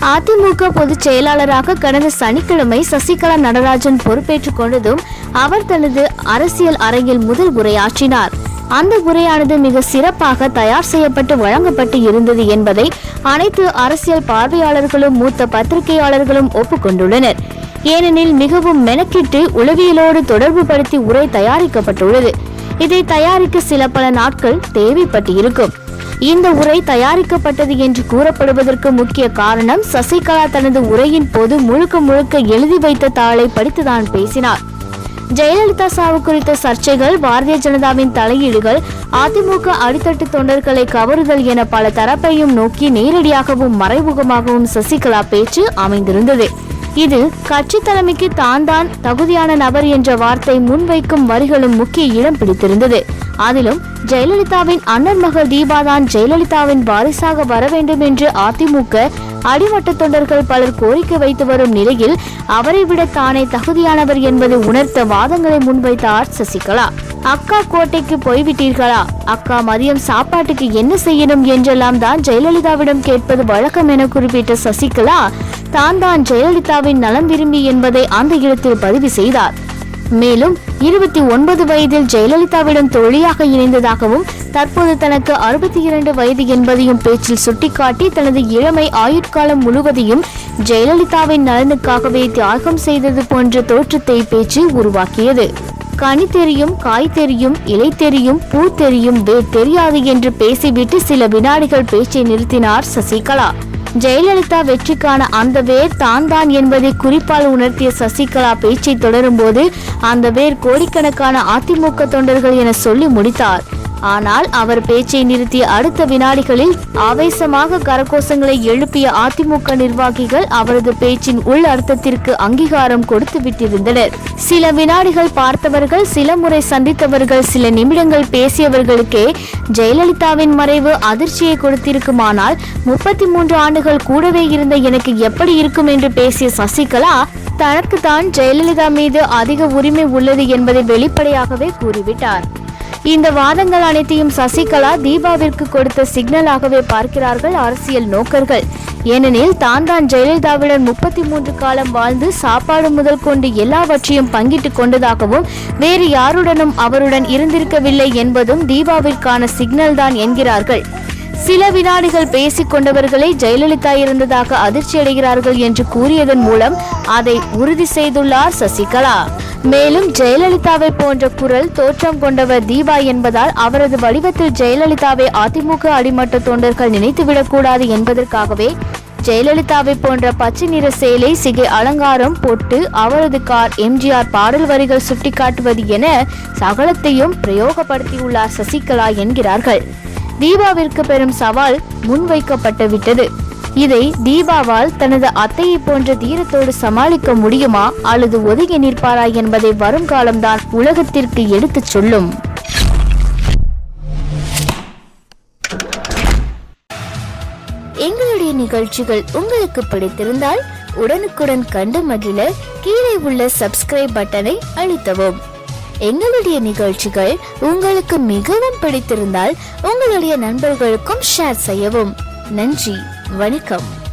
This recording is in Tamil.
அதிமுக பொதுச் செயலாளராக கடந்த சனிக்கிழமை சசிகலா நடராஜன் பொறுப்பேற்றுக் கொண்டதும் அவர் தனது அரசியல் அரங்கில் முதல் உரையாற்றினார். அந்த உரையானது மிக சிறப்பாக தயார் செய்யப்பட்டு வழங்கப்பட்டு இருந்தது என்பதை அனைத்து அரசியல் பார்வையாளர்களும் மூத்த பத்திரிகையாளர்களும் ஒப்புக்கொண்டுள்ளனர். ஏனெனில் மிகவும் மெனக்கிட்டு உளவியலோடு தொடர்பு படுத்தி உரை தயாரிக்கப்பட்டுள்ளது. இதை தயாரிக்க சில பல நாட்கள் தேவைப்பட்டு இருக்கும் இந்த உரை தயாரிக்கப்பட்டது என்று கூறப்படுவதற்கு முக்கிய காரணம் சசிகலா தனது உரையின் போது முழுக்க முழுக்க எழுதி வைத்த தாளை படித்துதான் பேசினார். ஜெயலலிதா சாவு குறித்த சர்ச்சைகள் பாரதிய ஜனதாவின் தலையீடுகள் அதிமுக அடித்தட்டு தொண்டர்களை கவருதல் என பல தரப்பையும் நோக்கி நேரடியாகவும் மறைமுகமாகவும் சசிகலா பேச்சு அமைந்திருந்தது. இது கட்சி தலைமைக்கு தான் தான் தகுதியான நபர் என்ற வார்த்தை முன்வைக்கும் வரிகளும் முக்கிய இடம் பிடித்திருந்தது. அதிலும் ஜெயலலிதாவின் அண்ணன் மகள் தீபாதான் ஜெயலலிதாவின் வாரிசாக வர வேண்டும் என்று அதிமுக அடிமட்ட தொண்டர்கள் பலர் கோரிக்கை வைத்து வரும் நிலையில் அவரை விட தானே தகுதியானவர் என்பதை உணர்த்த வாதங்களை முன்வைத்தார் சசிகலா. அக்கா கோட்டைக்கு போய்விட்டீர்களா? அக்கா மதியம் சாப்பாட்டுக்கு என்ன செய்யணும் என்றெல்லாம் தான் ஜெயலலிதாவிடம் கேட்பது வழக்கம் என குறிப்பிட்ட சசிகலா தான் தான் ஜெயலலிதாவின் நலம் விரும்பி என்பதை அந்த இடத்தில் பதிவு செய்தார். மேலும் இருபத்தி ஒன்பது வயதில் ஜெயலலிதாவிடம் தோழியாக இணைந்ததாகவும் தற்போது தனக்கு அறுபத்தி இரண்டு வயது என்பதையும் பேச்சில் சுட்டிக்காட்டி தனது இளமை ஆயுட்காலம் முழுவதையும் ஜெயலலிதாவின் நலனுக்காகவே தியாகம் செய்தது போன்ற தோற்றத்தை பேச்சு உருவாக்கியது. கனி தெரியும் காய் தெரியும் இலை தெரியும் பூ தெரியும் வேர் தெரியாது என்று பேசிவிட்டு சில வினாடிகள் பேச்சை நிறுத்தினார் சசிகலா. ஜெயலலிதா வெற்றிக்கான அந்த வேர் தான் தான் என்பதை குறிப்பால் உணர்த்திய சசிகலா பேச்சை தொடரும்போது அந்த வேர் கோடிக்கணக்கான அதிமுக தொண்டர்கள் என சொல்லி முடித்தார். ஆனால் அவர் பேச்சை நிறுத்திய அடுத்த வினாடிகளில் ஆவேசமாக கரகோஷங்களை எழுப்பிய அதிமுக நிர்வாகிகள் அவரது பேச்சின் உள் அர்த்தத்திற்கு அங்கீகாரம் கொடுத்து விட்டிருந்தனர். சில வினாடிகள் பார்த்தவர்கள் சில முறை சந்தித்தவர்கள் சில நிமிடங்கள் பேசியவர்களுக்கே ஜெயலலிதாவின் மறைவு அதிர்ச்சியை கொடுத்திருக்குமானால் முப்பத்தி மூன்று ஆண்டுகள் கூடவே இருந்த எனக்கு எப்படி இருக்கும் என்று பேசிய சசிகலா தனக்கு தான் ஜெயலலிதா மீது அதிக உரிமை உள்ளது என்பதை வெளிப்படையாகவே கூறிவிட்டார். இந்த வாதங்கள் அனைத்தையும் சசிகலா தீபாவிற்கு கொடுத்த சிக்னலாகவே பார்க்கிறார்கள் அரசியல் நோக்கர்கள். ஏனெனில் தான் தான் ஜெயலலிதாவுடன் முப்பத்தி மூன்று காலம் வாழ்ந்து சாப்பாடு முதல் கொண்டு எல்லாவற்றையும் பங்கிட்டு கொண்டதாகவும் வேறு யாருடனும் அவருடன் இருந்திருக்கவில்லை என்பதும் தீபாவிற்கான சிக்னல் தான் என்கிறார்கள். சில வினாடிகள் பேசிக் கொண்டவர்களை ஜெயலலிதா இருந்ததாக அதிர்ச்சி அடைகிறார்கள் என்று கூறியதன் மூலம் அதை உறுதி செய்துள்ளார் சசிகலா. மேலும் ஜெயலலிதாவை போன்ற குரல் தோற்றம் கொண்டவர் தீபா என்பதால் அவரது வடிவத்தில் ஜெயலலிதாவை அதிமுக அடிமட்ட தொண்டர்கள் நினைத்துவிடக்கூடாது என்பதற்காகவே ஜெயலலிதாவை போன்ற பச்சை நிற சேலை சிகை அலங்காரம் போட்டு அவரது கார் எம்ஜிஆர் பாடல் வரிகள் சுட்டிக்காட்டுவது என சகலத்தையும் பிரயோகப்படுத்தியுள்ளார் சசிகலா என்கிறார்கள். தீபாவிற்கு பெரும் சவால் முன்வைக்கப்பட்டு விட்டது. இதை தீபாவால் தனது அத்தையை போன்ற தீரத்தோடு சமாளிக்க முடியுமா? அல்லது ஒதுங்கி நிற்பாரா என்பதை வருங்காலம்தான் உலகத்திற்கு எடுத்துச் சொல்லும். எங்களுடைய நிகழ்ச்சிகள் உங்களுக்கு பிடித்திருந்தால் உடனுக்குடன் கண்டு மகிழ கீழே உள்ள சப்ஸ்கிரைப் பட்டனை அழுத்தவும். எங்களுடைய நிகழ்ச்சிகள் உங்களுக்கு மிகவும் பிடித்திருந்தால் உங்களுடைய நண்பர்களுக்கும் ஷேர் செய்யவும். நன்றி. வணக்கம்.